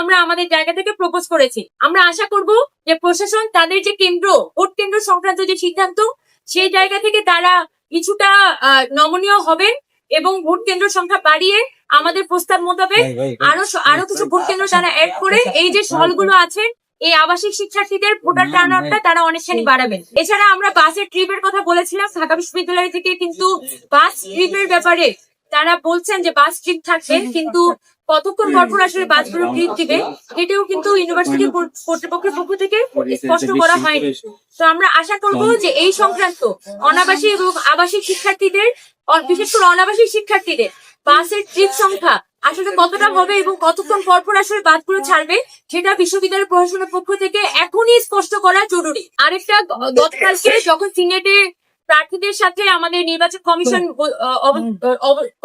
আমরা আমাদের জায়গা থেকে প্রপোজ করেছি। আমরা আশা করব যে প্রশাসন তাদের যে কেন্দ্র ভোট কেন্দ্র সংক্রান্ত যে সিদ্ধান্ত সেই জায়গা থেকে তারা কিছুটা নমনীয় হবেন এবং ভোট কেন্দ্র সংখ্যা বাড়িয়ে আমাদের প্রস্তাব মোতাবেক আরও আরও কিছু ভোট কেন্দ্র তারা অ্যাড করে এই যে হলগুলো আছে এই আবাসিক শিক্ষার্থীদের ভোটার টার্ন আউটটা তারা অনেকখানি বাড়াবেন। এছাড়া আমরা বাসের ট্রিপের কথা বলেছিলাম ঢাকা বিশ্ববিদ্যালয় থেকে কিন্তু বাস ট্রিপের ব্যাপারে তারা বলছেন যে বাস ট্রিপ থাকবে কিন্তু কতক্ষণ পরপর আসলে বাসগুলো ট্রিপ দিবে এটাও কিন্তু ইউনিভার্সিটি কর্তৃপক্ষের পক্ষ থেকে স্পষ্ট করা হয়নি। তো আমরা আশা করব যে এই সংক্রান্ত অনাবাসিক এবং আবাসিক শিক্ষার্থীদের বিশেষ করে অনাবাসিক শিক্ষার্থীদের বাসের ট্রিপ সংখ্যা আসলে কতটা হবে এবং কতক্ষণ পর পর আসলে বাসগুলো ছাড়বে সেটা বিশ্ববিদ্যালয় প্রশাসনের পক্ষ থেকে এখনই স্পষ্ট করা জরুরি। আরেকটা গতকালকে যখন সিনেটে প্রার্থীদের সাথে আমাদের নির্বাচন কমিশন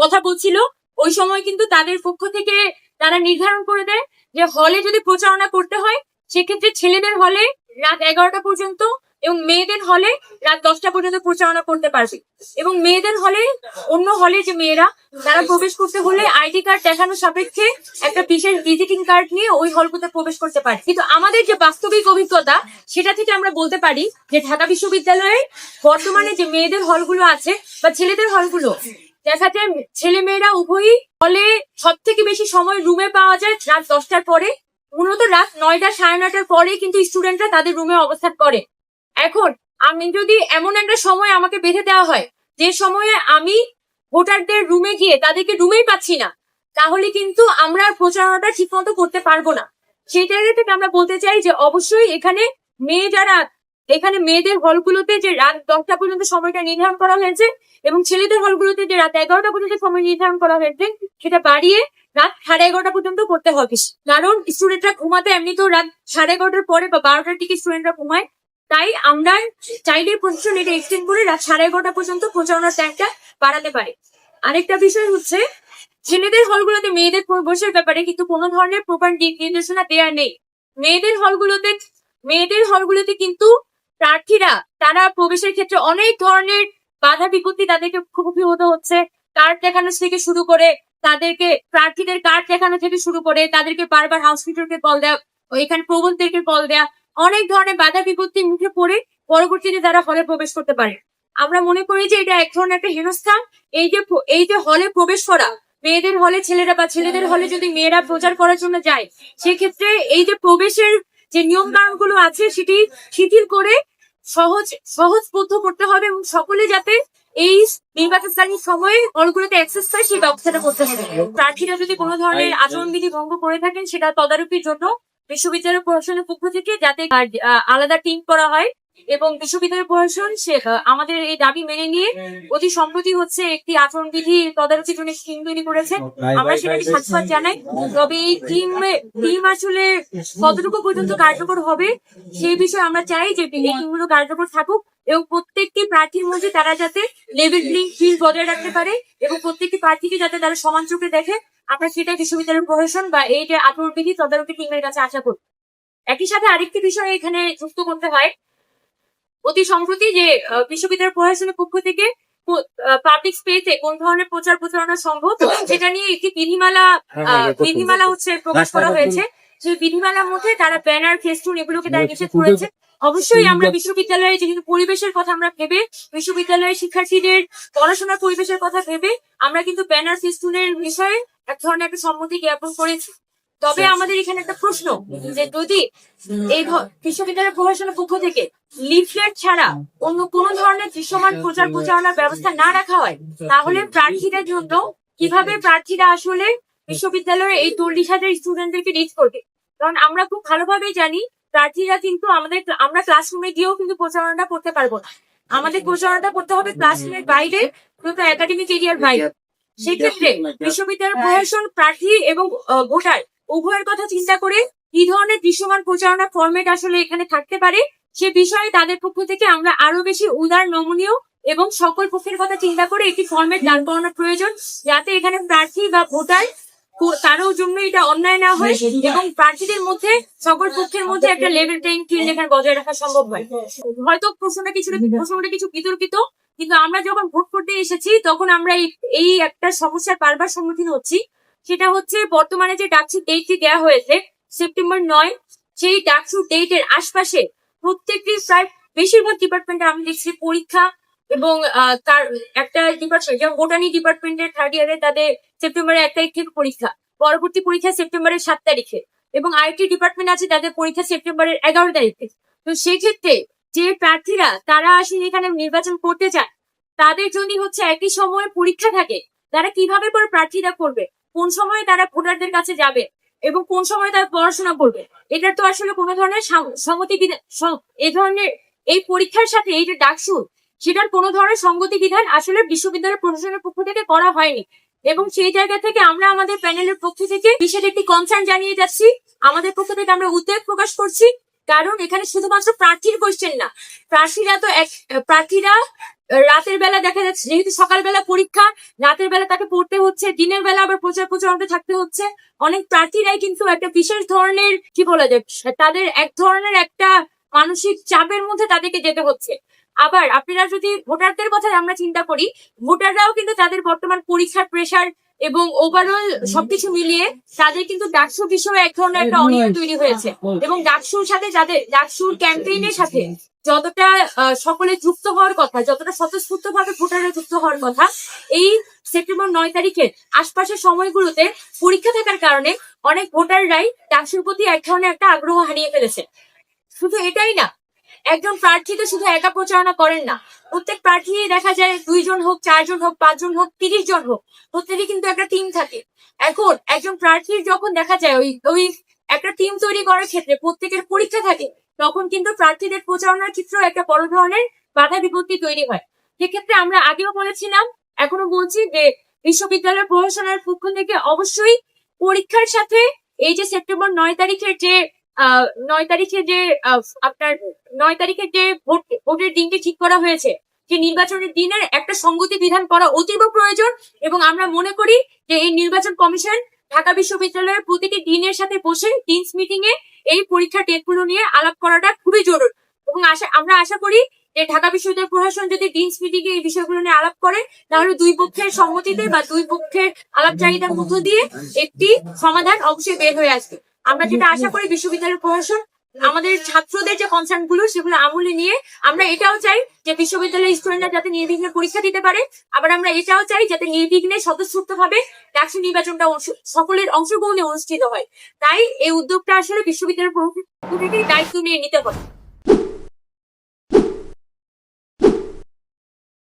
কথা বলছিল ওই সময় কিন্তু তাদের পক্ষ থেকে তারা নির্ধারণ করে দেয় যে হলে যদি প্রচারণা করতে হয়, সেক্ষেত্রে ছেলেদের হলে রাত এগারোটা পর্যন্ত এবং মেয়েদের হলে রাত দশটা পর্যন্ত প্রচারণা করতে পারবে। এবং মেয়েদের হলে অন্য হলে যে মেয়েরা, তারা প্রবেশ করতে হলে আইডি কার্ড দেখানোর সাপেক্ষে একটা বিশেষ ভিজিটিং কার্ড নিয়ে ওই হলগুলোতে প্রবেশ করতে পারে। কিন্তু আমাদের যে বাস্তবিক অভিজ্ঞতা, সেটা থেকে আমরা বলতে পারি যে ঢাকা বিশ্ববিদ্যালয়ে বর্তমানে যে মেয়েদের হলগুলো আছে বা ছেলেদের হলগুলো দেখা যায় ছেলে মেয়েরা উভয়ই হলে সব থেকে বেশি সময় রুমে পাওয়া যায় রাত দশটার পরে। মূলত রাত নয়টা সাড়ে নয়টার পরে কিন্তু স্টুডেন্টরা তাদের রুমে অবস্থান করে। এখন আমি যদি এমন একটা সময় আমাকে বেঁধে দেওয়া হয়, যে সময়ে আমি ভোটারদের রুমে গিয়ে তাদেরকে রুমেই পাচ্ছি না, তাহলে কিন্তু আমরা প্রচারণাটা ঠিক মতো করতে পারব না। সেই জায়গা থেকে আমরা বলতে চাই যে অবশ্যই এখানে মেয়ে যারা এখানে মেয়েদের হলগুলোতে যে রাত দশটা পর্যন্ত সময়টা নির্ধারণ করা হয়েছে এবং ছেলেদের হলগুলোতে যে রাত এগারোটা পর্যন্ত সময় নির্ধারণ করা হয়েছে, সেটা বাড়িয়ে রাত সাড়ে এগারোটা পর্যন্ত করতে হবে। কারণ স্টুডেন্টরা ঘুমাতে এমনিতেও রাত সাড়ে এগারোটার পরে বা বারোটার দিকে স্টুডেন্টরা ঘুমায়। তাই আমরা চাইলে প্রশাসন এটা এক্সটেন্ড করে রাত সাড়ে এগারোটা পর্যন্ত প্রচারণার টাইমটা বাড়াতে পারে। আরেকটা বিষয় হচ্ছে, ছেলেদের হলগুলোতে মেয়েদের প্রবেশের ব্যাপারে কিন্তু কোনো ধরনের প্রপার নির্দেশনা দেওয়া নেই। মেয়েদের হলগুলোতে মেয়েদের হলগুলোতে কিন্তু প্রার্থীরা, তারা প্রবেশের ক্ষেত্রে অনেক ধরনের বাধা বিপত্তি তাদেরকে মুখোমুখি হচ্ছে। কার্ড দেখানো থেকে শুরু করে তাদেরকে, প্রার্থীদের কার্ড দেখানো থেকে শুরু করে তাদেরকে বারবার হসপিটালকে কল দেওয়া এখানে প্রবন্ধদেরকে কল দেওয়া অনেক ধরনের বাধা বিপত্তির মুখে পড়ে পরবর্তীতে তারা হলে প্রবেশ করতে পারে। আমরা মনে করি যে এটা এক ধরনের একটা হেনস্থা এই যে এই যে হলে প্রবেশ করা, মেয়েদের হলে ছেলেরা বা ছেলেদের হলে যদি মেয়েরা প্রচার করার জন্য যায়, সেক্ষেত্রে এই যে প্রবেশের যে নিয়ম কানুনগুলো আছে সেটি শিথিল করে সহজ সহজবদ্ধ করতে হবে এবং সকলে যাতে এই নির্বাচনকালীন সময়ে হলগুলোতে অ্যাক্সেস পায় সেই ব্যবস্থাটা করতে হবে। প্রার্থীরা যদি কোনো ধরনের আচরণবিধি ভঙ্গ করে থাকেন সেটা তদারকির জন্য বিশ্ববিদ্যালয় প্রশাসনের পক্ষ থেকে যাতে আলাদা টিম করা হয়। এবং বিশ্ববিদ্যালয় প্রশাসন সে আমাদের এই দাবি মেনে নিয়ে অতি সম্প্রতি হচ্ছে একটি আচরণবিধি তদারকির জন্য টিম তৈরি করেছে। আমরা সেটাকে সাধুবাদ জানাই। তবে এই টিম টিম আসলে কতটুকু পর্যন্ত কার্যকর হবে সেই বিষয়ে আমরা চাই যে এই টিমগুলো কার্যকর থাকুক এবং প্রত্যেকটি প্রার্থীর মধ্যে তারা যাতে লেভেল প্লেইং ফিল্ড বজায় রাখতে পারে এবং প্রত্যেকটি প্রার্থীকে যাতে তারা সমান চোখে দেখে। আমরা সেটা বিশ্ববিদ্যালয় প্রশাসন বা এই যে আচরণবিধি তদারকি টিমের কাছে আশা করি। একই সাথে আরেকটি বিষয় এখানে যুক্ত করতে হয় অতি সম্প্রতি যে বিশ্ববিদ্যালয় প্রশাসনের পক্ষ থেকে পাবলিক স্পেসে কোন ধরনের প্রচার প্রচারণা সম্ভব? সেটা নিয়ে একটি বিধিমালা আহ, বিধিমালা হচ্ছে প্রকাশ করা হয়েছে। সেই বিধিমালার মধ্যে তারা ব্যানার ফেস্টুন এগুলোকে তারা নিষেধ করেছে অবশ্যই আমরা বিশ্ববিদ্যালয়ে যেহেতু পরিবেশের কথা আমরা ভেবে বিশ্ববিদ্যালয়ের শিক্ষার্থীদের পড়াশোনার পরিবেশের কথা ভেবে আমরা কিন্তু ব্যানার ফেস্টুনের বিষয়ে এক ধরনের একটা সম্মতি জ্ঞাপন করেছি। তবে আমাদের এখানে একটা প্রশ্ন যে যদি এই বিশ্ববিদ্যালয় প্রশাসনের পক্ষ থেকে লিফলেট ছাড়া অন্য কোনো ধরনের দৃশ্যমান প্রচার প্রচারণার ব্যবস্থা না রাখা হয় তাহলে প্রার্থীদের জন্য কীভাবে প্রার্থীরা আসলে বিশ্ববিদ্যালয়ের এই চল্লিশ হাজার স্টুডেন্টদেরকে রিচ করবে? কারণ আমরা খুব ভালোভাবেই জানি প্রার্থীরা কিন্তু আমাদের আমরা ক্লাসরুমে গিয়েও কিন্তু প্রচারণাটা করতে পারব না। আমাদের প্রচারণাটা করতে হবে ক্লাসরুমের বাইরে কিন্তু একাডেমিক এরিয়ার বাইরে। সেক্ষেত্রে বিশ্ববিদ্যালয় প্রশাসন প্রার্থী এবং ভোটার উভয়ের কথা চিন্তা করে কি ধরনের দৃশ্যমান প্রচারণা ফরম্যাট আসলে এখানে থাকতে পারে, সে বিষয়ে তাদের পক্ষ থেকে আমরা আরও বেশি উদার, নমনীয় এবং সকল পক্ষের কথা চিন্তা করে একটি ফরম্যাট দান করানোর প্রয়োজন, যাতে এখানে প্রার্থী বা ভোটার কারোর জন্য এটা অন্যায় না হয় এবং প্রার্থীদের মধ্যে, সকল পক্ষের মধ্যে একটা লেভেল প্লেইং ফিল্ড এখানে বজায় রাখা সম্ভব হয়। হয়তো প্রশ্নটা কিছু প্রশ্নটা কিছু বিতর্কিত, কিন্তু আমরা যখন ভোট করতে এসেছি, তখন আমরা এই এই একটা সমস্যার বারবার সম্মুখীন হচ্ছি। সেটা হচ্ছে বর্তমানে যে ডাকছি ডেটটি দেওয়া হয়েছে, সেপ্টেম্বর নয়, সেই ডাকসু ডেটের আশপাশে প্রত্যেকটি প্রায় বেশিরভাগ ডিপার্টমেন্টে আমি দেখছি পরীক্ষা এবং তার একটা ডিপার্টমেন্ট যেমন বোটানি ডিপার্টমেন্টের থার্ড ইয়ারে তাদের সেপ্টেম্বরের এক তারিখ থেকে পরীক্ষা, পরবর্তী পরীক্ষা সেপ্টেম্বরের সাত তারিখে এবং আইটি ডিপার্টমেন্ট আছে তাদের পরীক্ষা সেপ্টেম্বরের এগারো তারিখে। তো সেক্ষেত্রে যে প্রার্থীরা, তারা আসলে এখানে নির্বাচন করতে চান তাদের যদি হচ্ছে একই সময়ে পরীক্ষা থাকে, তারা কীভাবে করে প্রার্থীরা করবে? কোন সময়ে তারা ভোটারদের কাছে যাবে এবং কোন সময় তারা পড়াশোনা করবে? এটার তো আসলে কোনো ধরনের সাং- সংগতি বিধান সং- এই ধরনের, এই পরীক্ষার সাথে এই যে ডাকসু, সেটার কোনো ধরনের সঙ্গতি বিধান আসলে বিশ্ববিদ্যালয় প্রশাসনের পক্ষ থেকে করা হয়নি। এবং সেই জায়গা থেকে আমরা আমাদের প্যানেলের পক্ষ থেকে বিশেষ একটি কনসার্ন জানিয়ে যাচ্ছি। আমাদের পক্ষ থেকে আমরা উদ্বেগ প্রকাশ করছি। কারণ এখানে শুধুমাত্র প্রার্থীর কোশ্চেন না। প্রার্থীরা তো এক, প্রার্থীরা রাতের বেলা দেখা যাচ্ছে যেহেতু সকালবেলা পরীক্ষা রাতের বেলা তাকে পড়তে হচ্ছে দিনের বেলা আবার প্রচার প্রচারণাতে থাকতে হচ্ছে। অনেক প্রার্থীরাই কিন্তু একটা বিশেষ ধরনের কি বলা যায় তাদের এক ধরনের একটা মানসিক চাপের মধ্যে তাদেরকে যেতে হচ্ছে। আবার আপনারা যদি ভোটারদের কথা আমরা চিন্তা করি ভোটাররাও কিন্তু তাদের বর্তমান পরীক্ষার প্রেসার এবং ওভারঅল সবকিছু মিলিয়ে তাদের কিন্তু ডাকসু বিষয়ে এক ধরনের একটা অনিয়ম তৈরি হয়েছে। এবং ডাকসুর সাথে যাদের ডাকসুর ক্যাম্পেইনের সাথে যতটা সকলে যুক্ত হওয়ার কথা, যতটা স্বতঃস্ফূর্ত ভাবে ভোটাররা যুক্ত হওয়ার কথা, এই সেপ্টেম্বর নয় তারিখের আশপাশের সময়গুলোতে পরীক্ষা থাকার কারণে অনেক ভোটাররাই ডাকসুর প্রতি এক ধরনের একটা আগ্রহ হারিয়ে ফেলেছে। শুধু এটাই না, একজন প্রার্থী তো শুধু একা প্রচারণা করেন না, প্রত্যেক প্রার্থী দেখা যায় দুইজন হোক, চারজন হোক, পাঁচজন হোক তিরিশ জন হোক প্রত্যেকই কিন্তু একটা টিম থাকে। এখন একজন প্রার্থীর যখন দেখা যায়, ওই ওই একটা টিম তৈরি করার ক্ষেত্রে প্রত্যেকের পরীক্ষা থাকে তখন কিন্তু প্রার্থীদের প্রচারণার ক্ষেত্রেও একটা বড় ধরনের বাধা বিপত্তি তৈরি হয়। সেক্ষেত্রে আমরা আগেও বলেছিলাম, এখনও বলছি যে বিশ্ববিদ্যালয় প্রশাসনের পক্ষ থেকে অবশ্যই পরীক্ষার সাথে এই যে সেপ্টেম্বর নয় তারিখের যে নয় তারিখে যে আপনার নয় তারিখের যে ভোট, ভোটের দিনটি ঠিক করা হয়েছে, যে নির্বাচনের দিনের একটা সঙ্গতি বিধান করা অতীব প্রয়োজন এবং আমরা মনে করি যে এই নির্বাচন কমিশন ঢাকা বিশ্ববিদ্যালয়ের প্রতিটি দিনের সাথে বসে ডিনস মিটিং এ এই পরীক্ষা ডেটগুলো নিয়ে আলাপ করাটা খুবই জরুরি। এবং আশা, আমরা আশা করি যে ঢাকা বিশ্ববিদ্যালয় প্রশাসন যদি ডিনস মিটিং এই বিষয়গুলো নিয়ে আলাপ করে, তাহলে দুই পক্ষের সম্মতিতে বা দুই পক্ষের আলাপ চাহিদার মধ্য দিয়ে একটি সমাধান অবশ্যই বের হয়ে আসবে। আমরা যেটা আশা করি বিশ্ববিদ্যালয় প্রশাসন আমাদের ছাত্রদের যে কনসার্নগুলো সেগুলো আমলে নিয়ে আমরা এটাও চাই যে বিশ্ববিদ্যালয়ের স্টুডেন্টরা যাতে নির্বিঘ্নে পরীক্ষা দিতে পারে। আবার আমরা এটাও চাই যাতে নির্বিঘ্নে স্বতঃস্ফূর্ত ভাবে ডাকসু নির্বাচনটা সকলের অংশগ্রহণে অনুষ্ঠিত হয়। তাই এই উদ্যোগটা আসলে বিশ্ববিদ্যালয়ের দায়িত্ব নিয়ে নিতে হবে।